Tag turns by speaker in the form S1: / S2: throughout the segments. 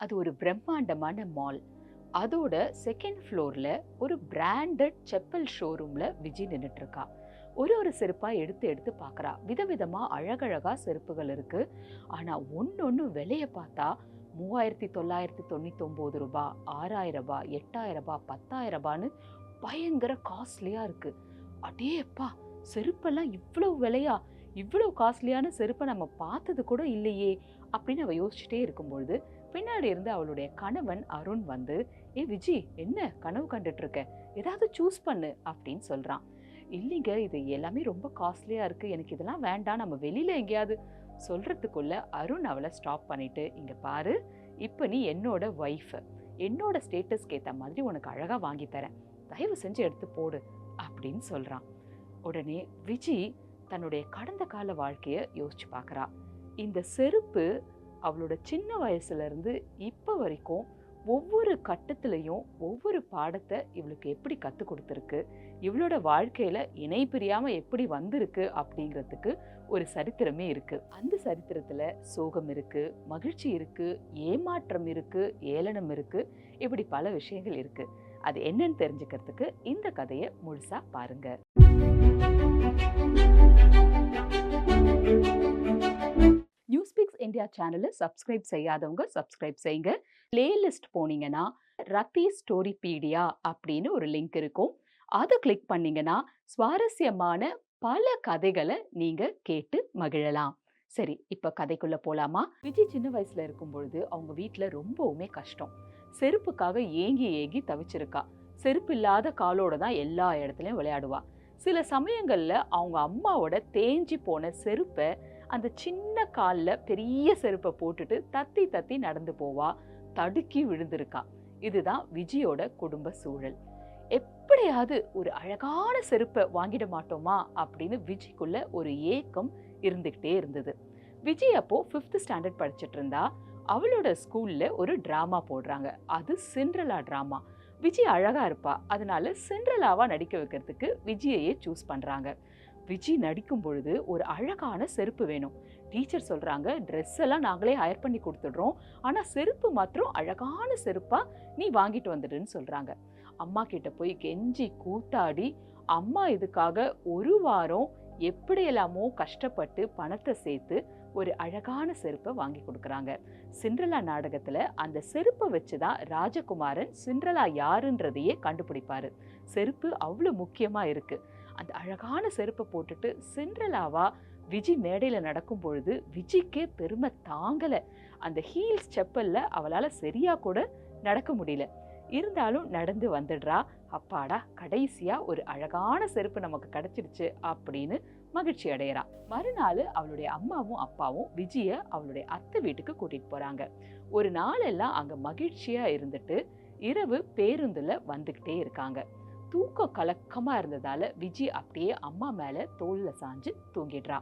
S1: அது ஒரு பிரம்மாண்டமான மால் அதோட செகண்ட் ஃப்ளோரில் ஒரு பிராண்டட் செப்பல் ஷோரூமில் விஜய் நின்றுட்டுருக்கா ஒரு ஒரு செருப்பாக எடுத்து எடுத்து பார்க்குறா விதவிதமாக அழகழகாக செருப்புகள் இருக்குது ஆனால் ஒன்று ஒன்று விலையை பார்த்தா மூவாயிரத்தி தொள்ளாயிரத்தி தொண்ணூத்தொம்பது ரூபா ஆறாயிரம் ரூபாய் எட்டாயிரம் ரூபாய் பத்தாயிரம் ரூபான்னு பயங்கர காஸ்ட்லியாக இருக்குது அடேப்பா செருப்பெல்லாம் இவ்வளோ விலையா? இவ்வளோ காஸ்ட்லியான செருப்பை நம்ம பார்த்தது கூட இல்லையே அப்படின்னு அவள் யோசிச்சுட்டே இருக்கும்பொழுது பின்னாடி இருந்து அவளுடைய கணவன் அருண் வந்து ஏ விஜி என்ன கனவு கண்டுட்டு இருக்க? ஏதாவது சூஸ் பண்ணு அப்படின்னு சொல்கிறான் இல்லைங்க இது எல்லாமே ரொம்ப காஸ்ட்லியாக இருக்குது எனக்கு இதெல்லாம் வேண்டாம். நம்ம வெளியில் எங்கேயாவது சொல்கிறதுக்குள்ளே அருண் அவளை ஸ்டாப் பண்ணிவிட்டு இங்கே பாரு இப்போ நீ என்னோட ஒய்ஃப் என்னோட ஸ்டேட்டஸ்க்கு ஏற்ற மாதிரி உனக்கு அழகாக வாங்கி தரேன். தயவு செஞ்சு எடுத்து போடு அப்படின்னு சொல்கிறான் உடனே விஜி தன்னுடைய கடந்த கால வாழ்க்கையை யோசிச்சு பார்க்கறா இந்த செருப்பு அவளோட சின்ன வயசுலேருந்து இப்போ வரைக்கும் ஒவ்வொரு கட்டத்துலேயும் ஒவ்வொரு பாடத்தை இவளுக்கு எப்படி கற்றுக் கொடுத்துருக்கு இவளோட வாழ்க்கையில் இணை பிரியாமல் எப்படி வந்திருக்கு அப்படிங்கிறதுக்கு ஒரு சரித்திரமே இருக்குது அந்த சரித்திரத்தில் சோகம் இருக்குது மகிழ்ச்சி இருக்குது ஏமாற்றம் இருக்குது ஏளனம் இருக்குது இப்படி பல விஷயங்கள் இருக்குது அது என்னன்னு தெரிஞ்சுக்கிறதுக்கு இந்த கதையை முழுசா பாருங்க. நியூஸ்பிக்ஸ் இந்தியா சேனலை சப்ஸ்கிரைப் செய்யாதவங்க சப்ஸ்கிரைப் செய்யுங்க பிளேலிஸ்ட் போனீங்கன்னா ரத்தி ஸ்டோரிபீடியா அப்படின்னு ஒரு லிங்க் இருக்கும். அதை கிளிக் பண்ணீங்கன்னா சுவாரஸ்யமான பல கதைகளை நீங்க கேட்டு மகிழலாம். சரி இப்ப கதைக்குள்ள போலாமா? விஜய் சின்ன வயசுல இருக்கும் பொழுது அவங்க வீட்ல ரொம்பவுமே கஷ்டம். செருப்புக்காக ஏங்கி ஏங்கி தவிச்சிருக்கா. செருப்பு இல்லாத காலோட தான் எல்லா இடத்துலயும் விளையாடுவா. சில சமயங்கள்ல அவங்க அம்மாவோட தேஞ்சி போன செருப்பை அந்த சின்ன காலில் பெரிய செருப்பை போட்டுட்டு தத்தி தத்தி நடந்து போவா. தடுக்கி விழுந்திருக்கா. இதுதான் விஜயோட குடும்ப சூழல். எப்படியாவது ஒரு அழகான செருப்பை வாங்கிட மாட்டோமா அப்படின்னு விஜய்க்குள்ள ஒரு ஏக்கம் இருந்துகிட்டே இருந்தது. விஜய் அப்போ ஃபிஃப்த் ஸ்டாண்டர்ட் படிச்சுட்டு இருந்தா. அவளோட ஸ்கூலில் ஒரு ட்ராமா போடுறாங்க. அது சிண்ட்ரலா ட்ராமா விஜய் அழகா இருப்பா. அதனால சிண்ட்ரலாவாக நடிக்க வைக்கிறதுக்கு விஜயையே சூஸ் பண்ணுறாங்க விஜய் நடிக்கும் பொழுது ஒரு அழகான செருப்பு வேணும். டீச்சர் சொல்கிறாங்க ட்ரெஸ் எல்லாம் நாங்களே ஹயர் பண்ணி கொடுத்துடுறோம். ஆனால் செருப்பு மாத்திரம் அழகான செருப்பாக நீ வாங்கிட்டு வந்துடுன்னு சொல்கிறாங்க அம்மா கிட்ட போய் கெஞ்சி கூத்தாடி அம்மா இதுக்காக ஒரு வாரம் எப்படியெல்லாமோ கஷ்டப்பட்டு பணத்தை சேர்த்து ஒரு அழகான செருப்பை வாங்கி கொடுக்குறாங்க. சிண்ட்ரலா நாடகத்தில் அந்த செருப்பை வச்சு தான் ராஜகுமாரன் சிண்ட்ரலா யாருன்றதையே கண்டுபிடிப்பார். செருப்பு அவ்வளோ முக்கியமாக இருக்குது அந்த அழகான செருப்பை போட்டுட்டு சிண்ட்ரலாவா விஜி மேடையில் நடக்கும் பொழுது விஜிக்கே பெருமை தாங்கலை. அந்த ஹீல்ஸ் செப்பலில் அவளால் சரியாக கூட நடக்க முடியல. இருந்தாலும் நடந்து வந்துடுறா. அப்பாடா கடைசியாக ஒரு அழகான செருப்பு நமக்கு கிடச்சிடுச்சு அப்படின்னு மகிழ்ச்சி அடையறா மறுநாள் அவளுடைய அம்மாவும் அப்பாவும் விஜய அவளுடைய அத்தை வீட்டுக்கு கூட்டிட்டு போறாங்க. ஒரு நாளெல்லாம் அங்க மகிழ்ச்சியா இருந்துட்டு இரவு பேருந்துல வந்துகிட்டே இருக்காங்க. தூக்கம் கலக்கமா இருந்ததால விஜி அப்படியே அம்மா மேல தோல்ல சாஞ்சு தூங்கிடுறா.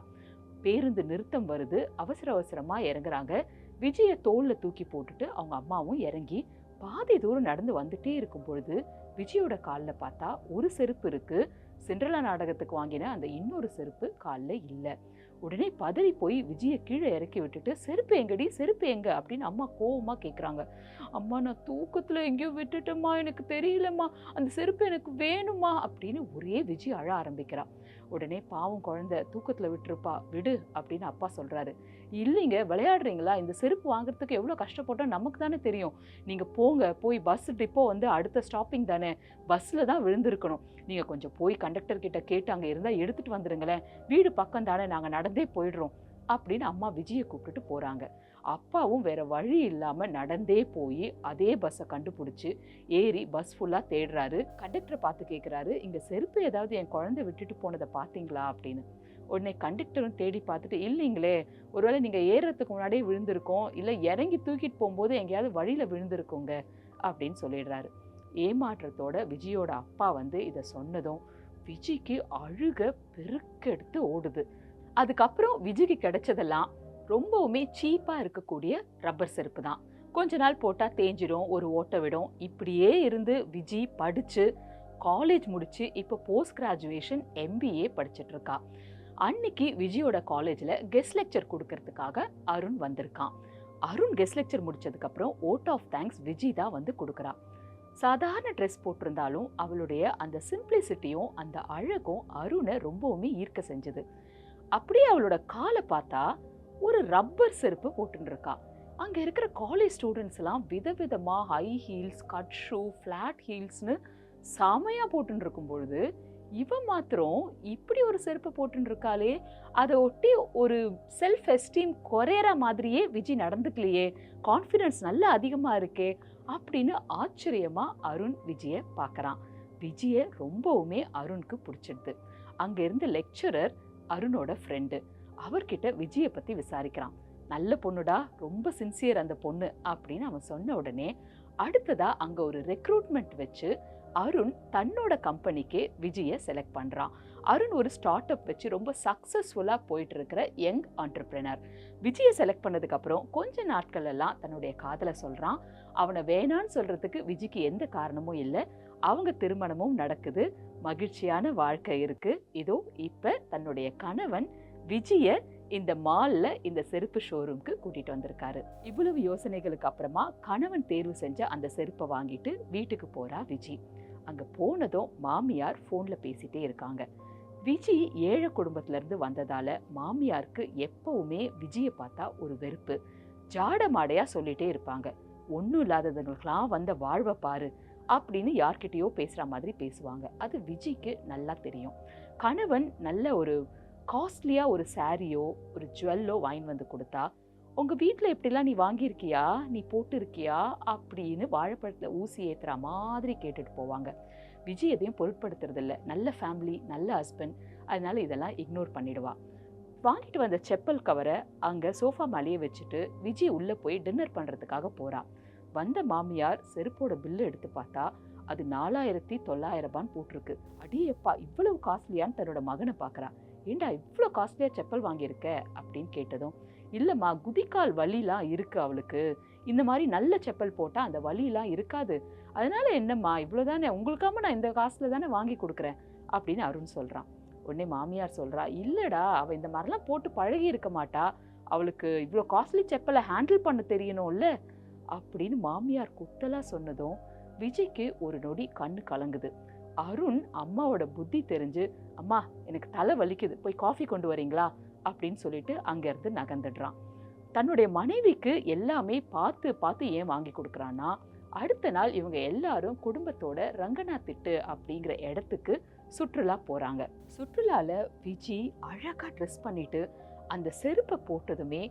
S1: பேருந்து நிறுத்தம் வருது அவசர அவசரமா இறங்குறாங்க. விஜய தோல்ல தூக்கி போட்டுட்டு அவங்க அம்மாவும் இறங்கி பாதி தூரம் நடந்து வந்துட்டே இருக்கும் பொழுது விஜயோட காலில் பார்த்தா ஒரு செருப்பு இருக்குது சிண்ட்ரலா நாடகத்துக்கு வாங்கின அந்த இன்னொரு செருப்பு காலில் இல்லை. உடனே பதறி போய் விஜயை கீழே இறக்கி விட்டுட்டு செருப்பு எங்கடி? செருப்பு எங்க? அப்படின்னு அம்மா கோவமாக கேட்குறாங்க அம்மா நான் தூக்கத்தில் எங்கேயோ விட்டுட்டேம்மா. எனக்கு தெரியலம்மா. அந்த செருப்பு எனக்கு வேணுமா அப்படின்னு ஒரே விஜய் அழ ஆரம்பிக்கிறான் உடனே பாவம் குழந்தை தூக்கத்தில் விட்டுருப்பா விடு அப்படின்னு அப்பா சொல்கிறாரு இல்லைங்க விளையாடுறீங்களா? இந்த செருப்பு வாங்குறதுக்கு எவ்வளோ கஷ்டப்பட்டோம் நமக்கு தானே தெரியும். நீங்கள் போங்க போய் பஸ் டிப்போ வந்து அடுத்த ஸ்டாப்பிங் தானே. பஸ்ஸில் தான் விழுந்திருக்கணும். நீங்கள் கொஞ்சம் போய் கண்டக்டர் கிட்ட கேட்டு அங்கே இருந்தால் எடுத்துகிட்டு வந்துடுங்களேன் வீடு பக்கம் தானே நாங்கள் நடந்தே போயிடுறோம் அப்படின்னு அம்மா விஜயை கூப்பிட்டுட்டு போகிறாங்க அப்பாவும் வேற வழி இல்லாம நடந்தே போய் அதே பஸ்ஸை கண்டுபிடிச்சு ஏறி பஸ் ஃபுல்லா தேடுறாரு. கண்டக்டரை பார்த்து கேட்குறாரு இங்க செருப்பு ஏதாவது என் குழந்தை விட்டுட்டு போனதை பார்த்தீங்களா? அப்படின்னு. உடனே கண்டக்டரும் தேடி பார்த்துட்டு இல்லைங்களே ஒருவேளை நீங்கள் ஏறுறதுக்கு முன்னாடியே விழுந்திருக்கோம் இல்லை இறங்கி தூக்கிட்டு போகும்போது எங்கேயாவது வழியில் விழுந்திருக்கோங்க அப்படின்னு சொல்லிடுறாரு. ஏமாற்றத்தோட விஜயோட அப்பா வந்து இதை சொன்னதும் விஜய்க்கு அழுக பெருக்கெடுத்து ஓடுது. அதுக்கப்புறம் விஜய்க்கு கிடைச்சதெல்லாம் ரொம்பவுமே சீப்பாக இருக்கக்கூடிய ரப்பர் செருப்பு தான். கொஞ்ச நாள் போட்டால் தேஞ்சிடும் ஒரு ஓட்டை விடும். இப்படியே இருந்து விஜி படித்து காலேஜ் முடித்து இப்போ போஸ்ட் கிராஜுவேஷன் எம்பிஏ படிச்சிட்ருக்கா அன்னைக்கு விஜயோட காலேஜில் கெஸ்ட் லெக்சர் கொடுக்கறதுக்காக அருண் வந்திருக்கான். அருண் கெஸ்ட் லெக்சர் முடித்ததுக்கப்புறம் ஓட் ஆஃப் தேங்க்ஸ் விஜி தான் வந்து கொடுக்குறா. சாதாரண ட்ரெஸ் போட்டிருந்தாலும் அவளுடைய அந்த சிம்பிளிசிட்டியும் அந்த அழகும் அருணை ரொம்பவுமே ஈர்க்க செஞ்சது. அப்படியே அவளோட காலை பார்த்தா ஒரு ரப்பர் செருப்பு போட்டுருக்கா அங்கே இருக்கிற காலேஜ் ஸ்டூடெண்ட்ஸ் எல்லாம் விதவிதமாக high heels cut shoe flat ஹீல்ஸ்னு செமையாக போட்டுன்னு இருக்கும் பொழுது இவன் மாத்திரம் இப்படி ஒரு செருப்பு போட்டுருக்காளே அதை ஒட்டி ஒரு செல்ஃப் எஸ்டீம் குறையிற மாதிரியே விஜி நடந்துக்கலையே கான்ஃபிடென்ஸ் நல்லா அதிகமாக இருக்கே அப்படின்னு ஆச்சரியமாக அருண் விஜயை பார்க்குறான். விஜயை ரொம்பவுமே அருணுக்கு பிடிச்சிடுது. அங்கே இருந்த லெக்சரர் அருணோட ஃப்ரெண்டு அவர்கிட்ட விஜயை பற்றி விசாரிக்கிறான். நல்ல பொண்ணுடா ரொம்ப சின்சியர் அந்த பொண்ணு அப்படின்னு அவன் சொன்ன உடனே அடுத்ததா அங்கே ஒரு ரெக்ரூட்மெண்ட் வச்சு அருண் தன்னோட கம்பெனிக்கே விஜயை செலக்ட் பண்ணுறான் அருண் ஒரு ஸ்டார்ட் அப் வச்சு ரொம்ப சக்ஸஸ்ஃபுல்லாக போயிட்டு இருக்கிற யங் ஆண்டர்பிரினர் விஜயை செலக்ட் பண்ணதுக்கப்புறம் கொஞ்ச நாட்கள் எல்லாம் தன்னுடைய காதலை சொல்கிறான் அவனை வேணான்னு சொல்கிறதுக்கு விஜய்க்கு எந்த காரணமும் இல்லை. அவங்க திருமணமும் நடக்குது. மகிழ்ச்சியான வாழ்க்கை இருக்குது இதோ இப்போ தன்னுடைய கணவன் விஜயை இந்த மால்ல இந்த செருப்பு ஷோரூம்க்கு கூட்டிட்டு வந்திருக்காரு. இவ்வளவு யோசனைகளுக்கு அப்புறமா கணவன் தேர்வு செஞ்ச அந்த செருப்பை வாங்கிட்டு வீட்டுக்கு போறா விஜி. அங்க போனதும் மாமியார் போன்ல பேசிட்டே இருக்காங்க. விஜி ஏழை குடும்பத்திலேருந்து வந்ததால் மாமியாருக்கு எப்பவுமே விஜியை பார்த்தா ஒரு வெறுப்பு. ஜாட மாடையாக சொல்லிட்டே இருப்பாங்க. ஒன்றும் இல்லாததுங்களுக்கெல்லாம் வந்த வாழ்வை பாரு அப்படின்னு யார்கிட்டயோ பேசுகிற மாதிரி பேசுவாங்க. அது விஜிக்கு நல்லா தெரியும். கணவன் நல்ல ஒரு காஸ்ட்லியாக ஒரு சாரியோ ஒரு ஜுவல்லோ வாங்கி வந்து கொடுத்தா உங்கள் வீட்டில் எப்படிலாம் நீ வாங்கியிருக்கியா? நீ போட்டு இருக்கியா அப்படின்னு வாழைப்பழத்தில் ஊசி ஏற்றுற மாதிரி கேட்டுட்டு போவாங்க. விஜய் எதையும் பொருட்படுத்துறதில்ல. நல்ல ஃபேமிலி நல்ல ஹஸ்பண்ட் அதனால இதெல்லாம் இக்னோர் பண்ணிடுவா. வாங்கிட்டு வந்த செப்பல் கவரை அங்கே சோஃபா மேலேயே வச்சுட்டு விஜய் உள்ளே போய் டின்னர் பண்ணுறதுக்காக போகிறான் வந்த மாமியார் செருப்போட பில்லு எடுத்து பார்த்தா அது நாலாயிரத்தி தொள்ளாயிரம் ரூபான்னு போட்டிருக்கு. அடியப்பா இவ்வளவு காஸ்ட்லியான்னு தன்னோட மகனை பார்க்குறான் ஏண்டா இவ்வளோ காஸ்ட்லியாக செப்பல் வாங்கியிருக்க? அப்படின்னு கேட்டதும் இல்லைம்மா குதிக்கால் வலிலாம் இருக்குது அவளுக்கு. இந்த மாதிரி நல்ல செப்பல் போட்டால் அந்த வலிலாம் இருக்காது. அதனால் என்னம்மா இவ்வளோ தானே உங்களுக்காம நான் இந்த காசில் தானே வாங்கி கொடுக்குறேன். அப்படின்னு அருண் சொல்கிறான் உடனே மாமியார் சொல்கிறா இல்லைடா அவள் இந்த மாதிரிலாம் போட்டு பழகி இருக்க மாட்டா. அவளுக்கு இவ்வளோ காஸ்ட்லி செப்பலை ஹேண்டில் பண்ண தெரியணும்ல? அப்படின்னு மாமியார் குத்தலாக சொன்னதும் விஜய்க்கு ஒரு நொடி கண்ணு கலங்குது. அருண் அம்மாவோட புத்தி தெரிஞ்சு அம்மா எனக்கு தலை வலிக்குது போய் காஃபி கொண்டு வரீங்களா? அப்படின்னு சொல்லிட்டு அங்கேருந்து நகர்ந்துடுறான். தன்னுடைய மனைவிக்கு எல்லாமே பார்த்து பார்த்து ஏன் வாங்கி கொடுக்குறான்னா அடுத்த நாள் இவங்க எல்லாரும் குடும்பத்தோட ரங்கநாத்திட்டு அப்படிங்கிற இடத்துக்கு சுற்றுலா போகிறாங்க சுற்றுலாவில் விஜி அழகாக ட்ரெஸ் பண்ணிட்டு அந்த செருப்பை போட்டதுமே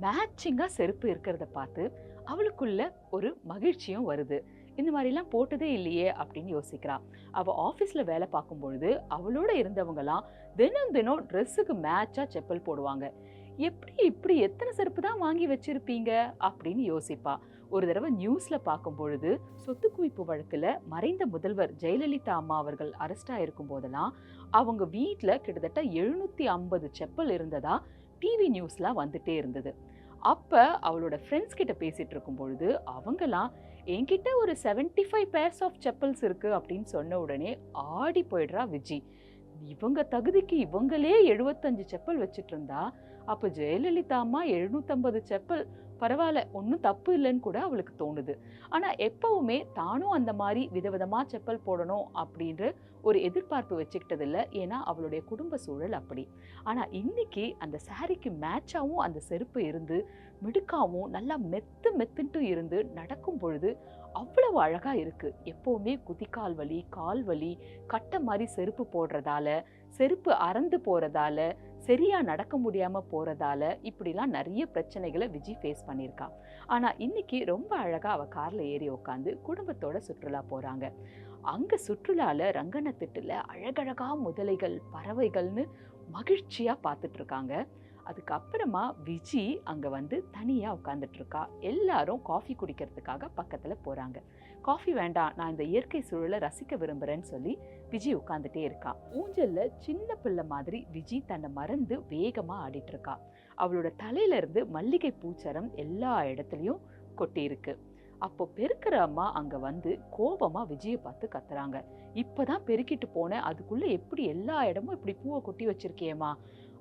S1: மேட்சிங்காக செருப்பு இருக்கிறத பார்த்து அவளுக்குள்ள ஒரு மகிழ்ச்சியும் வருது. இந்த மாதிரிலாம் போட்டதே இல்லையே அப்படின்னு யோசிக்கிறா அவள் ஆஃபீஸில் வேலை பார்க்கும் பொழுது அவளோட இருந்தவங்கலாம் தினம் தினம் ட்ரெஸ்ஸுக்கு மேட்சாக செப்பல் போடுவாங்க. எப்படி இப்படி எத்தனை செருப்பு தான் வாங்கி வச்சிருப்பீங்க? அப்படின்னு யோசிப்பா. ஒரு தடவை நியூஸில் பார்க்கும் பொழுது சொத்து குவிப்பு வழக்கில் மறைந்த முதல்வர் ஜெயலலிதா அம்மா அவர்கள் அரெஸ்ட் இருக்கும் போதெல்லாம் அவங்க வீட்டில் கிட்டத்தட்ட எழுநூற்றி ஐம்பது செப்பல் இருந்ததா டிவி நியூஸ்லாம் வந்துட்டே இருந்தது. அப்போ அவளோட ஃப்ரெண்ட்ஸ் கிட்ட பேசிட்டு இருக்கும் பொழுது அவங்களாம் என்கிட்ட ஒரு 75 ஃபைவ் பேர்ஸ் ஆஃப் செப்பல்ஸ் இருக்குது அப்படின்னு சொன்ன உடனே ஆடி போயிடுறா விஜி. இவங்க தகுதிக்கு இவங்களே எழுபத்தஞ்சு செப்பல் வச்சுட்டு இருந்தா அப்போ ஜெயலலிதா அம்மா எழுநூற்றம்பது செப்பல் பரவாயில்ல ஒன்றும் தப்பு இல்லைன்னு கூட அவளுக்கு தோணுது. ஆனால் எப்பவுமே தானும் அந்த மாதிரி விதவிதமாக செப்பல் போடணும் அப்படின்ற ஒரு எதிர்பார்ப்பு வச்சுக்கிட்டதில்ல. ஏன்னா அவளுடைய குடும்ப சூழல் அப்படி. ஆனால் இன்னைக்கு அந்த சாரிக்கு மேட்சாகவும் அந்த செருப்பு இருந்து மிடுக்காவும் நல்லா மெத்து மெத்துன்ட்டு இருந்து நடக்கும் பொழுது அவ்வளவு அழகாக இருக்குது எப்போவுமே குதிக்கால் வலி கால் வலி கட்ட மாதிரி செருப்பு போடுறதால செருப்பு அறந்து போகிறதால சரியாக நடக்க முடியாமல் போகிறதால இப்படிலாம் நிறைய பிரச்சனைகளை விஜி ஃபேஸ் பண்ணியிருக்கா. ஆனால் இன்னைக்கு ரொம்ப அழகாக அவள் காரில் ஏறி உட்காந்து குடும்பத்தோட சுற்றுலா போகிறாங்க அங்கே சுற்றுலாவில் ரங்கனத்திட்டில் அழகழகாக முதலைகள் பறவைகள்னு மகிழ்ச்சியாக பார்த்துட்ருக்காங்க அதுக்கப்புறமா விஜி அங்கே வந்து தனியாக உட்காந்துட்ருக்கா எல்லாரும் காஃபி குடிக்கிறதுக்காக பக்கத்தில் போகிறாங்க காஃபி வேண்டாம் நான் இந்த இயற்கை சூழலை ரசிக்க விரும்புகிறேன்னு சொல்லி விஜி உட்காந்துட்டே இருக்கா. ஊஞ்சலில் சின்ன பிள்ளை மாதிரி விஜி தன்னை மறந்து வேகமாக ஆடிட்டுருக்கா அவளோட தலையிலேருந்து மல்லிகை பூச்சரம் எல்லா இடத்துலையும் கொட்டியிருக்கு. அப்போ பெருக்கிற அம்மா அங்கே வந்து கோபமாக விஜயை பார்த்து கத்துறாங்க. இப்போ தான் பெருக்கிட்டு போனேன். அதுக்குள்ளே எப்படி எல்லா இடமும் இப்படி பூவை கொட்டி வச்சிருக்கியேம்மா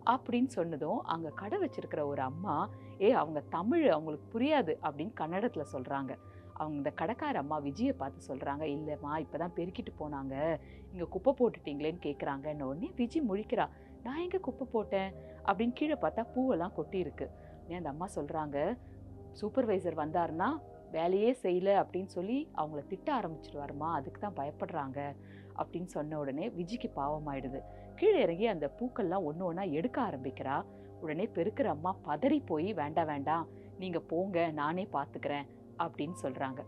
S1: அப்படின்னு சொன்னதும் அங்கே கடை வச்சிருக்கிற ஒரு அம்மா ஏ அவங்க தமிழ் அவங்களுக்கு புரியாது அப்படின்னு கன்னடத்தில் சொல்கிறாங்க அவங்க இந்த கடைக்கார அம்மா விஜயை பார்த்து சொல்கிறாங்க இல்லைம்மா இப்போ தான் பெருக்கிட்டு போனாங்க. இங்கே குப்பை போட்டுட்டீங்களேன்னு கேட்குறாங்கன்னு உடனே விஜய் முழிக்கிறா நான் எங்கே குப்பை போட்டேன்? அப்படின்னு கீழே பார்த்தா பூவெல்லாம் கொட்டி இருக்கு அந்த அம்மா சொல்கிறாங்க சூப்பர்வைசர் வந்தாருன்னா வேலையே செய்யல அப்படின்னு சொல்லி அவங்கள திட்ட ஆரம்பிச்சிடுவாருமா அதுக்கு தான் பயப்படுறாங்க அப்படின்னு சொன்ன உடனே விஜிக்கு பாவமாயிடுது கீழே இறங்கி அந்த பூக்கள்லாம் ஒன்று ஒன்றா எடுக்க ஆரம்பிக்கிறா. உடனே பெருக்கிற அம்மா பதறி போய் வேண்டாம் வேண்டாம் நீங்கள் போங்க நானே பார்த்துக்கிறேன் அப்படின்னு சொல்கிறாங்க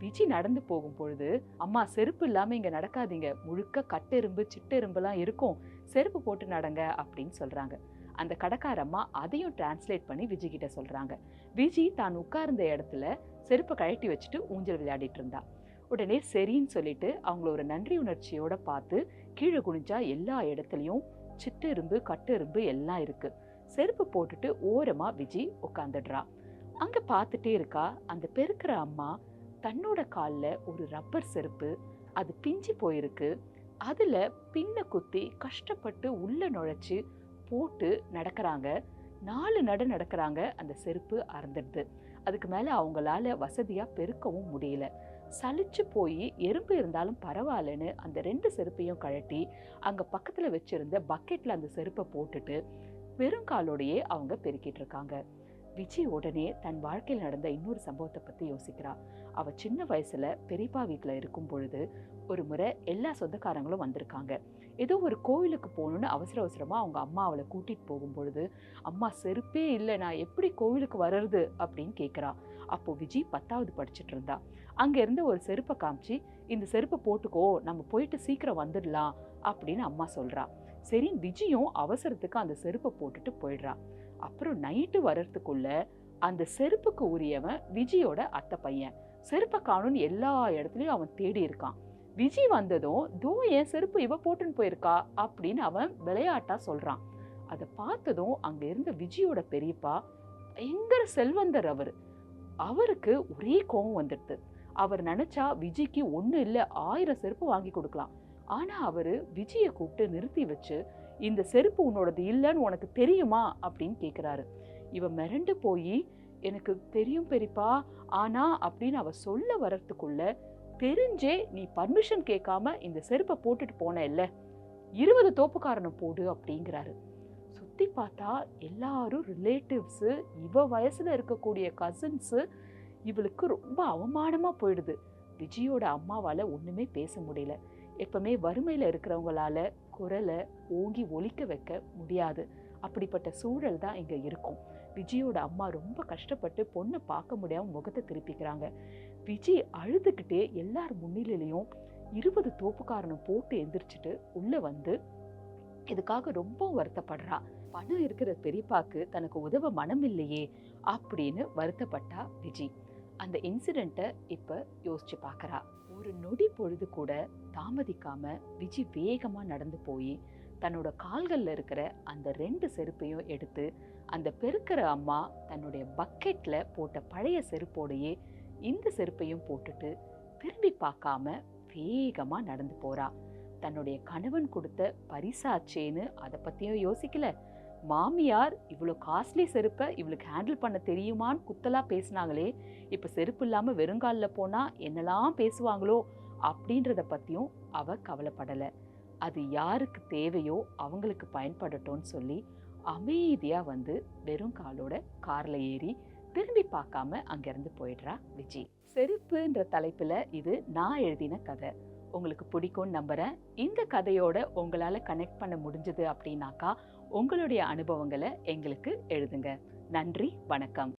S1: விஜி நடந்து போகும் பொழுது அம்மா செருப்பு இல்லாமல் இங்கே நடக்காதீங்க. முழுக்க கட்டெரும்பு சிட்டெரும்புலாம் இருக்கும். செருப்பு போட்டு நடங்க அப்படின்னு சொல்கிறாங்க அந்த கடைக்கார அம்மா அதையும் டிரான்ஸ்லேட் பண்ணி விஜி கிட்ட சொல்கிறாங்க விஜி தான் உட்கார்ந்த இடத்துல செருப்பை கழட்டி வச்சுட்டு ஊஞ்சல் விளையாடிட்டு இருந்தா. உடனே சரின்னு சொல்லிட்டு அவங்கள ஒரு நன்றி உணர்ச்சியோட பார்த்து கீழே குனிஞ்சா எல்லா இடத்துலையும் சிட்டெரும்பு கட்டெரும்பு எல்லாம் இருக்கு. செருப்பு போட்டுட்டு ஓரமா விஜி உட்காந்துடுறா அங்க பார்த்துட்டே இருக்கா அந்த பெருக்கிற அம்மா தன்னோட காலில் ஒரு ரப்பர் செருப்பு அது பிஞ்சு போயிருக்கு. அதில் பின்ன குத்தி கஷ்டப்பட்டு உள்ளே நுழைச்சி போட்டு நடக்கிறாங்க. நாலு நட நடக்கிறாங்க. அந்த செருப்பு அறந்துடுது. அதுக்கு மேலே அவங்களால வசதியாக பெருக்கவும் முடியல. சளிச்சு போய் எறும்பு இருந்தாலும் பரவாயில்லன்னு அந்த ரெண்டு செருப்பையும் கழட்டி அங்கே பக்கத்தில் வச்சிருந்த பக்கெட்டில் அந்த செருப்பை போட்டுட்டு பெருங்காலோடையே அவங்க பெருக்கிட்டு இருக்காங்க. விஜய் உடனே தன் வாழ்க்கையில் நடந்த இன்னொரு சம்பவத்தை பற்றி யோசிக்கிறா. அவள் சின்ன வயசில் பெரியப்பா வீட்டில் இருக்கும் பொழுது ஒரு முறை எல்லா சொந்தக்காரங்களும் வந்திருக்காங்க. ஏதோ ஒரு கோவிலுக்கு போகணுன்னு அவசர அவசரமாக அவங்க அம்மா அவளை கூட்டிகிட்டு போகும் பொழுது அம்மா செருப்பே இல்லை நான் எப்படி கோவிலுக்கு வர்றது? அப்படின்னு கேட்குறா அப்போது விஜய் பத்தாவது படிச்சுட்டு இருந்தா. அங்கேருந்து ஒரு செருப்பை காமிச்சு இந்த செருப்பை போட்டுக்கோ நம்ம போயிட்டு சீக்கிரம் வந்துடலாம் அப்படின்னு அம்மா சொல்றா. சரி விஜயும் அவசரத்துக்கு அந்த செருப்பை போட்டுட்டு போயிடுறா. அப்புறம் நைட்டு வர்றதுக்குள்ள அந்த செருப்புக்கு உரியவன் விஜயோட அத்தை பையன். செருப்பை காணும்னு எல்லா இடத்துலையும் அவன் தேடி இருக்கான். விஜி வந்ததும் தோ என் செருப்பு இவ போட்டுன்னு போயிருக்கா? அப்படின்னு அவன் விளையாட்டா சொல்றான். அதை பார்த்ததும் அங்க இருந்த விஜயோட பெரியப்பா பயங்கர செல்வந்தர் அவர். அவருக்கு ஒரே கோபம் வந்துடுது. அவர் நினைச்சா விஜிக்கு ஒன்றும் இல்லை ஆயிரம் செருப்பு வாங்கி கொடுக்கலாம். ஆனா அவரு விஜயை கூப்பிட்டு நிறுத்தி வச்சு இந்த செருப்பு உன்னோடது இல்லைன்னு உனக்கு தெரியுமா? அப்படின்னு கேட்குறாரு இவன் மிரண்டு போய் எனக்கு தெரியும் பெரியப்பா. ஆனா அப்படின்னு அவ சொல்ல வர்றதுக்குள்ள தெரிஞ்சே நீ பர்மிஷன் கேட்காம இந்த செருப்பை போட்டுட்டு போன இல்லை இருபது தோப்புக்காரனை போடு அப்படிங்கிறாரு. சுற்றி பார்த்தா எல்லாரும் ரிலேட்டிவ்ஸு இவ வயசில் இருக்கக்கூடிய கசின்ஸு இவளுக்கு ரொம்ப அவமானமாக போயிடுது. விஜயோட அம்மாவால் ஒன்றுமே பேச முடியல. எப்பவுமே வறுமையில் இருக்கிறவங்களால குரலை ஓங்கி ஒலிக்க வைக்க முடியாது. அப்படிப்பட்ட சூழல் தான் இங்கே இருக்கும். விஜயோட அம்மா ரொம்ப கஷ்டப்பட்டு பொண்ணை பார்க்க முடியாமல் முகத்தை திருப்பிக்கிறாங்க. விஜய் அழுதுகிட்டே எல்லார் முன்னிலையிலையும் இருபது தோப்புக்காரனும் போட்டு எந்திரிச்சிட்டு உள்ளே வந்து இதுக்காக ரொம்ப வருத்தப்படுறா. பணம் இருக்கிற பெரியப்பாக்கு தனக்கு உதவ மனம் இல்லையே அப்படின்னு வருத்தப்பட்டா விஜி அந்த இன்சிடெண்ட்டை இப்போ யோசிச்சு பார்க்கறா ஒரு நொடி பொழுது கூட தாமதிக்காம விஜி வேகமாக நடந்து போய் தன்னோட கால்களில் இருக்கிற அந்த ரெண்டு செருப்பையும் எடுத்து அந்த பெருக்கிற அம்மா தன்னுடைய பக்கெட்டில் போட்ட பழைய செருப்போடையே இந்த செருப்பையும் போட்டுட்டு திரும்பி பார்க்காம வேகமாக நடந்து போறா. தன்னுடைய கணவன் கொடுத்த பரிசாச்சேன்னு அதை பற்றியும் யோசிக்கல. மாமியார் இவ்வளோ காஸ்ட்லி செருப்பை இவளுக்கு ஹேண்டில் பண்ண தெரியுமான்னு குத்தலா பேசினாங்களே. இப்போ செருப்பு இல்லாமல் வெறுங்காலில் போனால் என்னெல்லாம் பேசுவாங்களோ அப்படின்றத பற்றியும் அவ கவலைப்படலை. அது யாருக்கு தேவையோ அவங்களுக்கு பயன்படட்டும்னு சொல்லி அமைதியாக வந்து வெறும் காலோட காரில் ஏறி திரும்பி பார்க்காம அங்கேருந்து போயிடுறா விஜி. செருப்புன்ற தலைப்பில் இது நான் எழுதின கதை. உங்களுக்கு பிடிக்கும்னு நம்புகிறேன் இந்த கதையோட உங்களால் கனெக்ட் பண்ண முடிஞ்சது அப்படின்னாக்கா உங்களுடைய அனுபவங்களை எங்களுக்கு எழுதுங்க. நன்றி வணக்கம்.